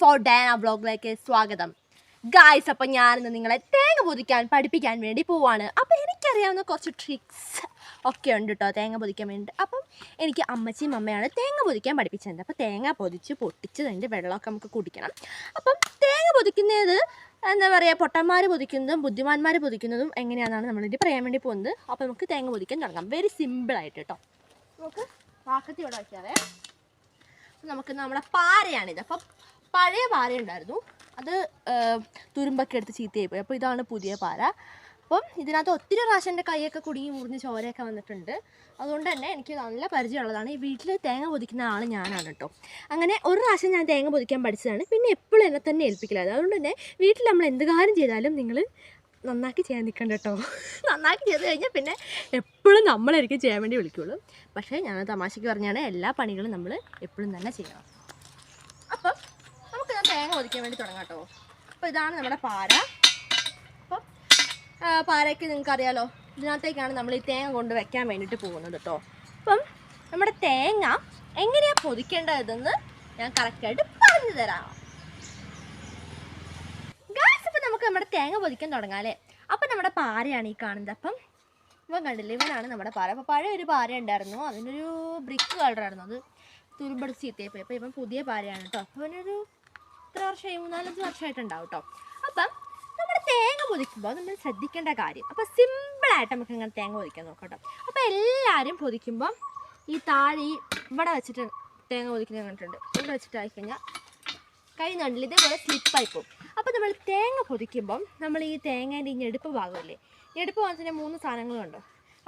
Four Dana ബ്ലോഗിലേക്ക് സ്വാഗതം. Guys അപ്പം ഞാനിന്ന് നിങ്ങളെ തേങ്ങ പൊതിക്കാൻ പഠിപ്പിക്കാൻ വേണ്ടി പോവാണ്. അപ്പം എനിക്കറിയാവുന്ന കുറച്ച് ട്രിക്സ് ഒക്കെ ഉണ്ട് കേട്ടോ തേങ്ങ പൊതിക്കാൻ വേണ്ടി അപ്പം എനിക്ക് അമ്മച്ചിയും അമ്മയാണ് തേങ്ങ പൊതിക്കാൻ പഠിപ്പിച്ചത്. അപ്പോൾ തേങ്ങ പൊതിച്ച് പൊട്ടിച്ച് അതിന്റെ വെള്ളമൊക്കെ നമുക്ക് കുടിക്കണം. അപ്പം തേങ്ങ പൊതിക്കുന്നത് എന്താ പറയുക പൊട്ടന്മാർ പൊതിക്കുന്നതും ബുദ്ധിമാന്മാർ പൊതിക്കുന്നതും എങ്ങനെയാണെന്നാണ് നമ്മളിത് പറയാൻ വേണ്ടി പോകുന്നത്. അപ്പോൾ നമുക്ക് തേങ്ങ പൊതിക്കാൻ തുടങ്ങാം. വെരി സിമ്പിളായിട്ട് കേട്ടോ നമുക്ക് പാക്കത്തി ഇവിടെ വയ്ക്കാവേ നമുക്ക് നമ്മുടെ പാരയാണിത്. അപ്പം പഴയ പാര ഉണ്ടായിരുന്നു. അത് തുരുമ്പൊക്കെ എടുത്ത് ചീത്തയായി പോയി. അപ്പോൾ ഇതാണ് പുതിയ പാര. അപ്പം ഇതിനകത്ത് ഒത്തിരി പ്രാവശ്യം എന്റെ കൈയൊക്കെ കുടുങ്ങി മുറിഞ്ഞ് ചോരയൊക്കെ വന്നിട്ടുണ്ട്. അതുകൊണ്ട് തന്നെ എനിക്ക് നല്ല പരിചയമുള്ളതാണ്. ഈ വീട്ടിൽ തേങ്ങ പൊതിക്കുന്ന ആൾ ഞാനാണ് കേട്ടോ. അങ്ങനെ ഒരു പ്രാവശ്യം ഞാൻ തേങ്ങ പൊതിക്കാൻ പഠിച്ചതാണ്. പിന്നെ എപ്പോഴും എന്നെ തന്നെ ഏൽപ്പിക്കില്ലായിരുന്നു അതുകൊണ്ട് തന്നെ വീട്ടിൽ നമ്മൾ എന്ത് കാര്യം ചെയ്താലും നിങ്ങൾ നന്നാക്കി ചെയ്യാൻ നിൽക്കണ്ട കേട്ടോ. നന്നാക്കി ചെയ്ത് കഴിഞ്ഞാൽ പിന്നെ എപ്പോഴും നമ്മളായിരിക്കും ചെയ്യാൻ വേണ്ടി വിളിക്കുള്ളൂ. പക്ഷേ ഞാൻ തമാശയ്ക്ക് പറഞ്ഞാണ് എല്ലാ പണികളും നമ്മൾ എപ്പോഴും തന്നെ ചെയ്യണം. അപ്പം ഞാൻ തേങ്ങ ഒതുക്കാൻ വേണ്ടി തുടങ്ങാം കേട്ടോ. അപ്പോൾ ഇതാണ് നമ്മുടെ പാര. അപ്പം പാരയ്ക്ക് നിങ്ങൾക്ക് അറിയാലോ ഇതിനകത്തേക്കാണ് നമ്മൾ ഈ തേങ്ങ കൊണ്ട് വെക്കാൻ വേണ്ടിയിട്ട് പോകുന്നത് കേട്ടോ. അപ്പം നമ്മുടെ തേങ്ങ എങ്ങനെയാണ് പൊതിക്കേണ്ടതെന്ന് ഞാൻ കറക്റ്റായിട്ട് പറഞ്ഞു തരാം. ഗാസ് അപ്പം നമുക്ക് നമ്മുടെ തേങ്ങ പൊതിക്കാൻ തുടങ്ങാം അല്ലേ? അപ്പം നമ്മുടെ പാരയാണ് ഈ കാണുന്നത്. അപ്പം ഇവൻ കണ്ടില്ല ഇവനാണ് നമ്മുടെ പാര. അപ്പോൾ പഴയ ഒരു പാര ഉണ്ടായിരുന്നു. അതിനൊരു ബ്രിക്ക് കളറായിരുന്നു അത് തുരുമ്പടിച്ച് ചീത്തയായി പോയി. അപ്പോൾ ഇവൻ പുതിയ പാരയാണ് കേട്ടോ. അപ്പോൾ ഇവനൊരു ഇത്ര വർഷമായി മൂന്നാലഞ്ച് വർഷമായിട്ടുണ്ടാവും കേട്ടോ അപ്പം നമ്മൾ തേങ്ങ പൊതിക്കുമ്പോൾ നമ്മൾ ശ്രദ്ധിക്കേണ്ട കാര്യം അപ്പോൾ സിമ്പിളായിട്ട് നമുക്ക് ഇങ്ങനെ തേങ്ങ പൊതിക്കാൻ നോക്കാം അപ്പോൾ എല്ലാവരും പൊതിക്കുമ്പം ഈ താഴെ ഈ ഇവിടെ വെച്ചിട്ട് തേങ്ങ പൊതിക്കുന്നത് കണ്ടിട്ടുണ്ട്. ഇവിടെ വെച്ചിട്ടായി കഴിഞ്ഞാൽ കൈ നണ്ടിൽ ഇതേപോലെ സ്ലിപ്പായി പോകും. അപ്പോൾ നമ്മൾ തേങ്ങ പൊതിക്കുമ്പം നമ്മൾ ഈ തേങ്ങേന്റെ ഈ ഞെടുപ്പ് ഭാഗമില്ലേ ഞെടുപ്പ് ഭാഗത്തിന്റെ മൂന്ന് സാധനങ്ങളുണ്ടോ.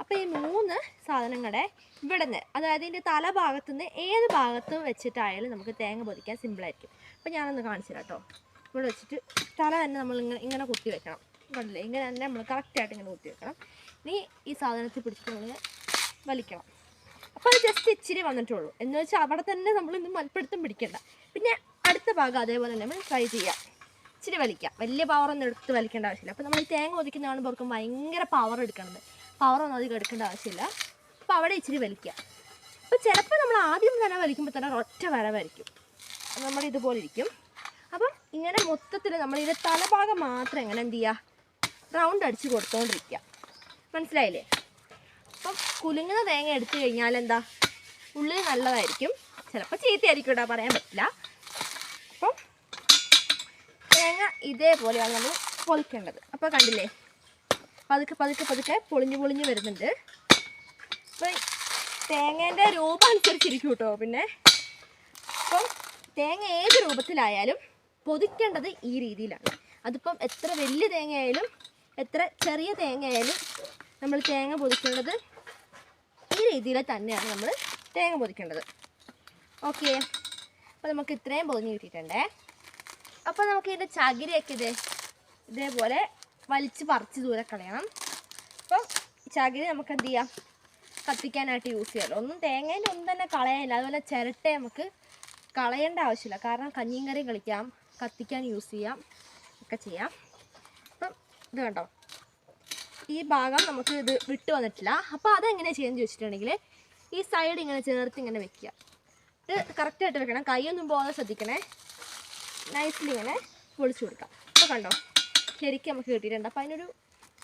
അപ്പോൾ ഈ മൂന്ന് സാധനങ്ങളുടെ ഇവിടെ നിന്ന് അതായത് ഇതിന്റെ തലഭാഗത്തു നിന്ന് ഏത് ഭാഗത്തും വെച്ചിട്ടായാലും നമുക്ക് തേങ്ങ പൊതിക്കാൻ സിമ്പിളായിരിക്കും അപ്പോൾ ഞാനൊന്ന് കാണിച്ചു കേട്ടോ ഇവിടെ വെച്ചിട്ട് തല തന്നെ നമ്മൾ ഇങ്ങനെ ഇങ്ങനെ കുത്തി വെക്കണം. കണ്ടില്ലേ? ഇങ്ങനെ തന്നെ നമ്മൾ കറക്റ്റായിട്ട് ഇങ്ങനെ കുത്തി വെക്കണം. ഇനി ഈ സാധനത്തിൽ പിടിച്ചിട്ട് നമ്മൾ വലിക്കണം. അപ്പോൾ ജസ്റ്റ് ഇച്ചിരി വന്നിട്ടുള്ളൂ. എന്ന് വെച്ചാൽ അവിടെ തന്നെ നമ്മളിന്ന് മൽപ്പിടുത്തം പിടിക്കണ്ട. പിന്നെ അടുത്ത ഭാഗം അതേപോലെ തന്നെ നമ്മൾ ട്രൈ ചെയ്യാം. ഇച്ചിരി വലിക്കാം. വലിയ പവറൊന്നും എടുത്ത് വലിക്കേണ്ട ആവശ്യമില്ല. അപ്പോൾ നമ്മൾ ഈ തേങ്ങ ഒതുക്കുന്ന കാണുമ്പോൾ ഓർക്കും ഭയങ്കര പവർ എടുക്കണത്. പവറൊന്നും അധികം എടുക്കേണ്ട ആവശ്യമില്ല. അപ്പോൾ അവിടെ ഇച്ചിരി വലിക്കുക. അപ്പോൾ ചിലപ്പോൾ നമ്മൾ ആദ്യം തന്നെ വലിക്കുമ്പോൾ തന്നെ ഒറ്റ വരവായിരിക്കും നമ്മൾ ഇതുപോലെ ഇരിക്കും. അപ്പം ഇങ്ങനെ മൊത്തത്തിൽ നമ്മൾ ഇതിന്റെ തലഭാഗം മാത്രം എങ്ങനെ എന്ത് ചെയ്യുക? റൗണ്ട് അടിച്ച് കൊടുത്തുകൊണ്ടിരിക്കുക മനസ്സിലായില്ലേ? അപ്പം കുലുങ്ങുന്ന തേങ്ങ എടുത്തു കഴിഞ്ഞാൽ എന്താ? ഉള്ളിൽ നല്ലതായിരിക്കും. ചിലപ്പോൾ ചീത്തയായിരിക്കും കേട്ടോ പറയാൻ പറ്റില്ല. അപ്പം തേങ്ങ ഇതേപോലെയാണ് നമ്മൾ പൊളിക്കേണ്ടത്. അപ്പോൾ കണ്ടില്ലേ? പതുക്കെ പതുക്കെ പതുക്കെ പൊളിഞ്ഞ് പൊളിഞ്ഞ് വരുന്നുണ്ട്. അപ്പം തേങ്ങേന്റെ രൂപം അനുസരിച്ചിരിക്കും കേട്ടോ പിന്നെ. അപ്പം തേങ്ങ ഏത് രൂപത്തിലായാലും പൊതിക്കേണ്ടത് ഈ രീതിയിലാണ്. അതിപ്പം എത്ര വലിയ തേങ്ങയായാലും എത്ര ചെറിയ തേങ്ങയായാലും നമ്മൾ തേങ്ങ പൊതിക്കേണ്ടത് ഈ രീതിയിൽ തന്നെയാണ് നമ്മൾ തേങ്ങ പൊതിക്കേണ്ടത്. ഓക്കെ. അപ്പോൾ നമുക്ക് ഇത്രയും പൊതിഞ്ഞ് കിട്ടിയിട്ടുണ്ടേ. അപ്പോൾ നമുക്ക് ഇതിന്റെ ചകിരിയൊക്കെ ഇതേ ഇതേപോലെ വലിച്ച് പറിച്ച് ദൂരെ കളയണം. അപ്പം ചകിരി നമുക്ക് എന്ത് ചെയ്യാം? കത്തിക്കാനായിട്ട് യൂസ് ചെയ്യാമല്ലോ ഒന്നും തേങ്ങയിൽ ഒന്നും തന്നെ കളയാനില്ല. അതുപോലെ ചിരട്ട നമുക്ക് കളയേണ്ട ആവശ്യമില്ല. കാരണം കഞ്ഞിയും കറി കളിക്കാം കത്തിക്കാൻ യൂസ് ചെയ്യാം ഒക്കെ ചെയ്യാം. അപ്പം ഇത് കണ്ടോ? ഈ ഭാഗം നമുക്ക് ഇത് വിട്ട് വന്നിട്ടില്ല. അപ്പോൾ അതെങ്ങനെയാണ് ചെയ്യുന്നത് ചോദിച്ചിട്ടുണ്ടെങ്കിൽ ഈ സൈഡ് ഇങ്ങനെ ചേർത്ത് ഇങ്ങനെ വെക്കുക. ഇത് കറക്റ്റായിട്ട് വെക്കണം. കൈയൊന്നും പോകാതെ ശ്രദ്ധിക്കണേ. നൈസ്ലി ഇങ്ങനെ പൊളിച്ചു കൊടുക്കാം. അപ്പോൾ കണ്ടോ? ശരിക്കും നമുക്ക് കിട്ടിയിട്ടുണ്ട്. അപ്പോൾ അതിനൊരു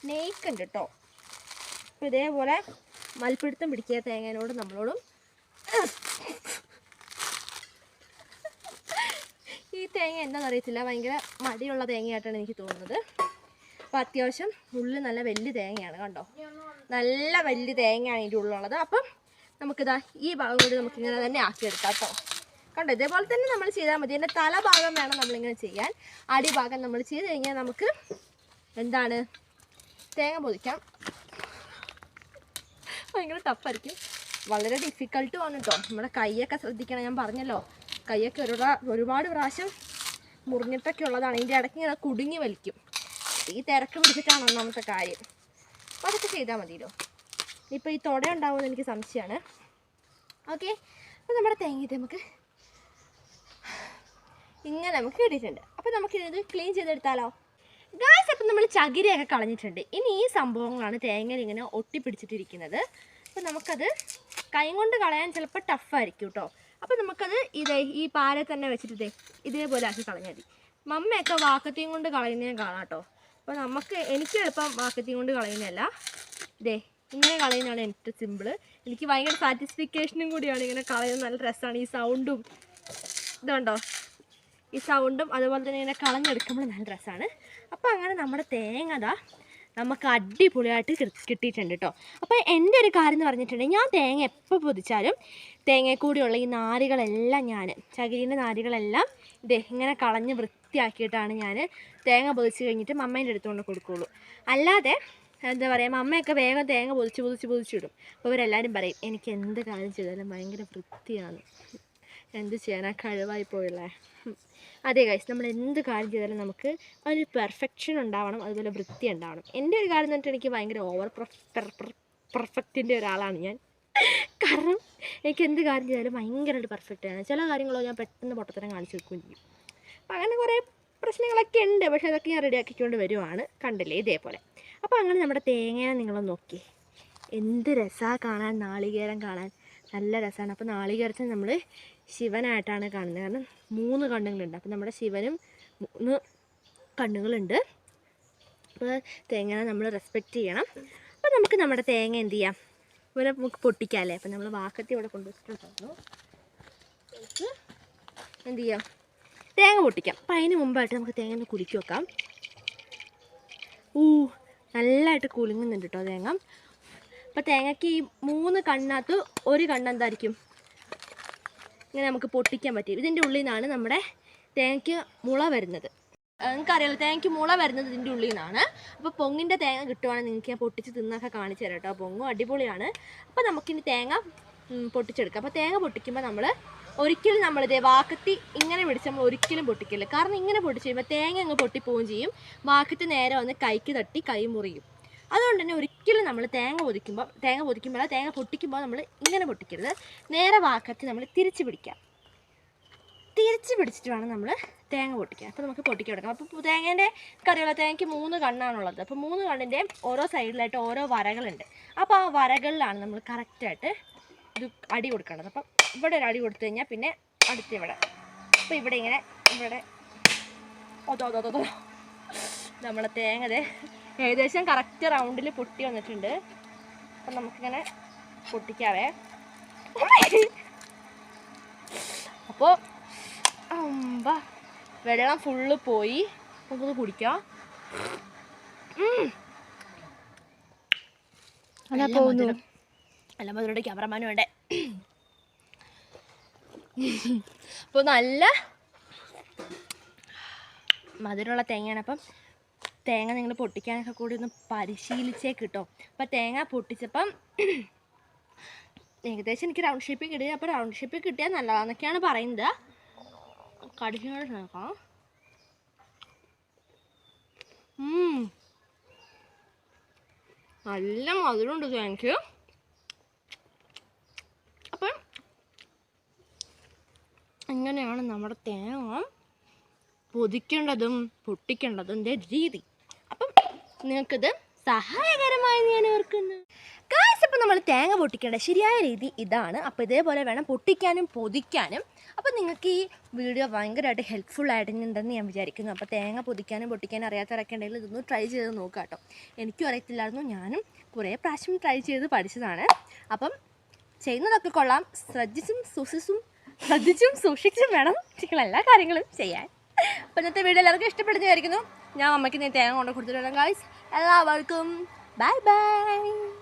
നെയ്ക്ക് ഉണ്ട് കേട്ടോ അപ്പോൾ ഇതേപോലെ മൽപ്പിടുത്തം പിടിക്കുക തേങ്ങേനോട് നമ്മളോടും. ഈ തേങ്ങ എന്താണെന്ന് അറിയത്തില്ല ഭയങ്കര മടിയുള്ള തേങ്ങയായിട്ടാണ് എനിക്ക് തോന്നുന്നത്. അപ്പോൾ അത്യാവശ്യം ഉള്ളിൽ നല്ല വലിയ തേങ്ങയാണ് കണ്ടോ. നല്ല വലിയ തേങ്ങയാണ് ഇതിന്റെ ഉള്ളിലുള്ളത്. അപ്പം നമുക്കിതാ ഈ ഭാഗം കൂടി നമുക്കിങ്ങനെ തന്നെ ആക്കിയെടുക്കാം കേട്ടോ കണ്ടോ? ഇതേപോലെ തന്നെ നമ്മൾ ചെയ്താൽ മതി. എന്റെ തലഭാഗം വേണം നമ്മളിങ്ങനെ ചെയ്യാൻ. അടിഭാഗം നമ്മൾ ചെയ്ത് കഴിഞ്ഞാൽ നമുക്ക് എന്താണ്? തേങ്ങ പൊതിക്കാം. ഭയങ്കര ടഫായിരിക്കും. വളരെ ഡിഫിക്കൽട്ടും ആണ് കേട്ടോ നമ്മുടെ കൈയൊക്കെ ശ്രദ്ധിക്കണം. ഞാൻ പറഞ്ഞല്ലോ. കൈയൊക്കെ ഒരു ഒരുപാട് പ്രാവശ്യം മുറിഞ്ഞിട്ടൊക്കെ ഉള്ളതാണ്. ഇതിന്റെ ഇടയ്ക്ക് ഇങ്ങനെ കുടുങ്ങി വലിക്കും. ഈ തിരക്ക് പിടിച്ചിട്ടാണ് ഒന്നാമത്തെ കാര്യം. അപ്പോൾ അതൊക്കെ ചെയ്താൽ മതിയല്ലോ. ഇപ്പോൾ ഈ തുട ഉണ്ടാവുമെന്ന് എനിക്ക് സംശയമാണ്. ഓക്കെ അപ്പോൾ നമ്മുടെ തേങ്ങ നമുക്ക് ഇങ്ങനെ നമുക്ക് കിട്ടിയിട്ടുണ്ട്. അപ്പോൾ നമുക്ക് ഇത് ക്ലീൻ ചെയ്തെടുത്താലോ? ഗായ്സ് അപ്പം നമ്മൾ ചകിരിയൊക്കെ കളഞ്ഞിട്ടുണ്ട്. ഇനി ഈ സംഭവങ്ങളാണ് തേങ്ങയിൽ ഇങ്ങനെ ഒട്ടിപ്പിടിച്ചിട്ടിരിക്കുന്നത്. അപ്പോൾ നമുക്കത് കൈ കൊണ്ട് കളയാൻ ചിലപ്പോൾ ടഫായിരിക്കും കേട്ടോ. അപ്പം നമുക്കത് ഇതേ ഈ പാര തന്നെ വെച്ചിട്ട് ഇതേ ഇതേപോലെ ആക്കി കളഞ്ഞാൽ മതി. മമ്മയൊക്കെ വാക്കത്തിയും കൊണ്ട് കളയുന്നതും കാണാം കേട്ടോ. അപ്പോൾ നമുക്ക് എനിക്ക് എളുപ്പം വാക്കത്തിയും കൊണ്ട് കളയുന്നതല്ല. ഇതേ ഇങ്ങനെ കളയുന്നതാണ് എനിക്ക് സിമ്പിൾ എനിക്ക് ഭയങ്കര സാറ്റിസ്ഫിക്കേഷനും കൂടിയാണ് ഇങ്ങനെ കളയുന്നത്. നല്ല രസമാണ് ഈ സൗണ്ടും ഇതുണ്ടോ? ഈ സൗണ്ടും അതുപോലെ തന്നെ ഇങ്ങനെ കളഞ്ഞെടുക്കുമ്പോൾ നല്ല രസമാണ് അപ്പോൾ അങ്ങനെ നമ്മുടെ തേങ്ങ അതാ നമുക്ക് അടിപൊളിയായിട്ട് കിട്ടിയിട്ടുണ്ട് കേട്ടോ അപ്പോൾ എന്റെ ഒരു കാര്യം എന്ന് പറഞ്ഞിട്ടുണ്ടെങ്കിൽ ഞാൻ തേങ്ങ എപ്പോൾ പൊതിച്ചാലും തേങ്ങയിൽ കൂടിയുള്ള ഈ നാരുകളെല്ലാം ഞാൻ ചകിരീന്റെ നാരുകളെല്ലാം ഇത് ഇങ്ങനെ കളഞ്ഞ് വൃത്തിയാക്കിയിട്ടാണ് ഞാൻ തേങ്ങ പൊതിച്ച് കഴിഞ്ഞിട്ട് മമ്മേന്റെ അടുത്തുകൊണ്ട് കൊടുക്കുകയുള്ളൂ അല്ലാതെ എന്താ പറയുക അമ്മയൊക്കെ വേഗം തേങ്ങ പൊതിച്ച് പൊതിച്ച് പൊതിച്ചിടും. അപ്പോൾ ഇവരെല്ലാവരും പറയും എനിക്ക് എന്ത് കാര്യം ചെയ്താലും ഭയങ്കര വൃത്തിയാണ്. എന്ത് ചെയ്യാനാ? കഴിവായി പോയല്ലേ? അതേ ഗൈസ് നമ്മൾ എന്ത് കാര്യം ചെയ്താലും നമുക്ക് ഒരു പെർഫെക്ഷൻ ഉണ്ടാവണം അതുപോലെ വൃത്തി ഉണ്ടാവണം. എന്റെ ഒരു കാര്യം എന്ന് എനിക്ക് ഭയങ്കര ഓവർ പെർഫെക്റ്റിന്റെ ഒരാളാണ് ഞാൻ. കാരണം എനിക്ക് എന്ത് കാര്യം ചെയ്താലും ഭയങ്കരമായിട്ട് പെർഫെക്റ്റ് ആണ്. ചില കാര്യങ്ങളോ ഞാൻ പെട്ടെന്ന് പൊട്ടത്തരം കാണിച്ചു വെക്കുകയും ചെയ്യും. അപ്പം അങ്ങനെ കുറേ പ്രശ്നങ്ങളൊക്കെ ഉണ്ട്. പക്ഷേ അതൊക്കെ ഞാൻ റെഡിയാക്കിക്കൊണ്ട് വരുവാണ് കണ്ടില്ലേ? ഇതേപോലെ. അപ്പോൾ അങ്ങനെ നമ്മുടെ തേങ്ങ നിങ്ങളൊന്ന് നോക്കി. എന്ത് രസമാണ് കാണാൻ നാളികേരം കാണാൻ. നല്ല രസമാണ് അപ്പോൾ നാളികേരത്തിന് നമ്മൾ ശിവനായിട്ടാണ് കാണുന്നത്. കാരണം മൂന്ന് കണ്ണുകളുണ്ട്. അപ്പം നമ്മുടെ ശിവനും മൂന്ന് കണ്ണുകളുണ്ട്. അപ്പോൾ തേങ്ങ നമ്മൾ റെസ്പെക്റ്റ് ചെയ്യണം. അപ്പോൾ നമുക്ക് നമ്മുടെ തേങ്ങ എന്ത് ചെയ്യാം? ഇവിടെ നമുക്ക് പൊട്ടിക്കാമല്ലേ അപ്പം നമ്മൾ വാക്കത്തി ഇവിടെ കൊണ്ടുവച്ചിട്ടുണ്ടായിരുന്നു. എന്ത് ചെയ്യാം? തേങ്ങ പൊട്ടിക്കാം. അപ്പം അതിന് മുമ്പായിട്ട് നമുക്ക് തേങ്ങ ഒന്ന് കുലുക്കി വെക്കാം. ഊ നല്ലതായിട്ട് കുലുങ്ങുന്നുണ്ട് കേട്ടോ തേങ്ങ. അപ്പോൾ തേങ്ങയ്ക്ക് ഈ മൂന്ന് കണ്ണാത്ത് ഒരു കണ്ണെന്തായിരിക്കും? ഇങ്ങനെ നമുക്ക് പൊട്ടിക്കാൻ പറ്റും ഇതിന്റെ ഉള്ളിൽ നിന്നാണ് നമ്മുടെ തേങ്ങയ്ക്ക് മുള വരുന്നത്. നിങ്ങൾക്കറിയാലോ തേങ്ങയ്ക്ക് മുള വരുന്നത് ഇതിന്റെ ഉള്ളിൽ നിന്നാണ്. അപ്പോൾ പൊങ്ങിന്റെ തേങ്ങ കിട്ടുവാണെങ്കിൽ നിങ്ങൾക്ക് ഞാൻ പൊട്ടിച്ച് തിന്നൊക്കെ കാണിച്ചു തരാം കേട്ടോ. പൊങ്ങും അടിപൊളിയാണ്. അപ്പോൾ നമുക്കിനി തേങ്ങ പൊട്ടിച്ചെടുക്കാം. അപ്പോൾ തേങ്ങ പൊട്ടിക്കുമ്പോൾ നമ്മൾ ഒരിക്കലും നമ്മളിതേ വാക്കത്തി ഇങ്ങനെ പിടിച്ച് നമ്മൾ ഒരിക്കലും പൊട്ടിക്കില്ല. കാരണം ഇങ്ങനെ പൊട്ടിച്ച് കഴിയുമ്പോൾ തേങ്ങ അങ്ങ് പൊട്ടിപ്പോവുകയും ചെയ്യും. വാക്കത്തി നേരെ വന്ന് കൈക്ക് തട്ടി കൈ മുറിയും. അതുകൊണ്ട് തന്നെ ഒരിക്കലും നമ്മൾ തേങ്ങ പൊതിക്കുമ്പോൾ തേങ്ങ പൊതിക്കുമ്പോൾ തേങ്ങ പൊട്ടിക്കുമ്പോൾ നമ്മൾ ഇങ്ങനെ പൊട്ടിക്കരുത്. നേരെ വാക്കത്തി നമ്മൾ തിരിച്ച് പിടിക്കാം തിരിച്ച് പിടിച്ചിട്ട് വേണം നമ്മൾ തേങ്ങ പൊട്ടിക്കാൻ. അപ്പോൾ നമുക്ക് പൊട്ടിക്കാൻ കൊടുക്കാം അപ്പോൾ തേങ്ങേന്റെ കറിയുള്ള തേങ്ങയ്ക്ക് മൂന്ന് കണ്ണാണുള്ളത്. അപ്പോൾ മൂന്ന് കണ്ണിന്റെയും ഓരോ സൈഡിലായിട്ട് ഓരോ വരകളുണ്ട്. അപ്പോൾ ആ വരകളിലാണ് നമ്മൾ കറക്റ്റായിട്ട് ഇത് അടി കൊടുക്കേണ്ടത്. അപ്പം ഇവിടെ ഒരു അടി കൊടുത്തു കഴിഞ്ഞാൽ പിന്നെ അടുത്ത് ഇവിടെ. അപ്പോൾ ഇവിടെ ഇങ്ങനെ ഇവിടെ. ഒതോ ഒതോ ഒതോ നമ്മളെ തേങ്ങ ഏകദേശം കറക്റ്റ് റൗണ്ടിൽ പൊട്ടി വന്നിട്ടുണ്ട്. അപ്പം നമുക്കിങ്ങനെ പൊട്ടിക്കാവേ. അപ്പോൾ അമ്പ വെള്ളം ഫുള്ള് പോയി. നമുക്കൊന്ന് കുടിക്കാം. അല്ല പോകുന്നു. മധുരയുടെ ക്യാമറമാനും വേണ്ടേ? അപ്പോൾ നല്ല മധുരമുള്ള തേങ്ങയാണ് അപ്പം തേങ്ങ നിങ്ങൾ പൊട്ടിക്കാനൊക്കെ കൂടി ഒന്ന് പരിശീലിച്ചേ കിട്ടും. അപ്പം തേങ്ങ പൊട്ടിച്ചപ്പം ഏകദേശം എനിക്ക് റൗണ്ട് ഷേപ്പിൽ കിട്ടിയത് അപ്പോൾ റൗണ്ട് ഷേപ്പിൽ കിട്ടിയാൽ നല്ലതാണെന്നൊക്കെയാണ് പറയുന്നത്. കടിക്കുന്നത് നോക്കാം. നല്ല മധുരമുണ്ട് തേങ്ങയ്ക്ക് അപ്പം ഇങ്ങനെയാണ് നമ്മുടെ തേങ്ങ പൊതിക്കേണ്ടതും പൊട്ടിക്കേണ്ടതും രീതി. നിങ്ങൾക്കിത് സഹായകരമായി ഞാൻ ഓർക്കുന്നു. കാശ് ഇപ്പം നമ്മൾ തേങ്ങ പൊട്ടിക്കേണ്ട ശരിയായ രീതി ഇതാണ്. അപ്പോൾ ഇതേപോലെ വേണം പൊട്ടിക്കാനും പൊതിക്കാനും. അപ്പോൾ നിങ്ങൾക്ക് ഈ വീഡിയോ ഭയങ്കരമായിട്ട് ഹെൽപ്ഫുൾ ആയിട്ടുണ്ടെന്ന് ഞാൻ വിചാരിക്കുന്നു. അപ്പോൾ തേങ്ങ പൊതിക്കാനും പൊട്ടിക്കാനും അറിയാത്തവരൊക്കെ ഉണ്ടെങ്കിൽ ഇതൊന്ന് ട്രൈ ചെയ്ത് നോക്കാം കേട്ടോ. എനിക്കും അറിയത്തില്ലായിരുന്നു ഞാനും കുറേ പ്രാവശ്യം ട്രൈ ചെയ്ത് പഠിച്ചതാണ്. അപ്പം ചെയ്യുന്നതൊക്കെ കൊള്ളാം. ശ്രദ്ധിച്ചും സൂക്ഷിച്ചും ശ്രദ്ധിച്ചും സൂക്ഷിച്ചും വേണം നിങ്ങൾ എല്ലാ കാര്യങ്ങളും ചെയ്യാൻ. അപ്പോൾ ഇന്നത്തെ വീഡിയോ എല്ലാവർക്കും ഇഷ്ടപ്പെടുന്നു വിചാരിക്കുന്നു. ഞാൻ അമ്മയ്ക്ക് ഞാൻ തേങ്ങ കൊണ്ട് കൊടുത്തിട്ടുണ്ട് ഗായ്സ് എല്ലാവർക്കും ബൈ ബൈ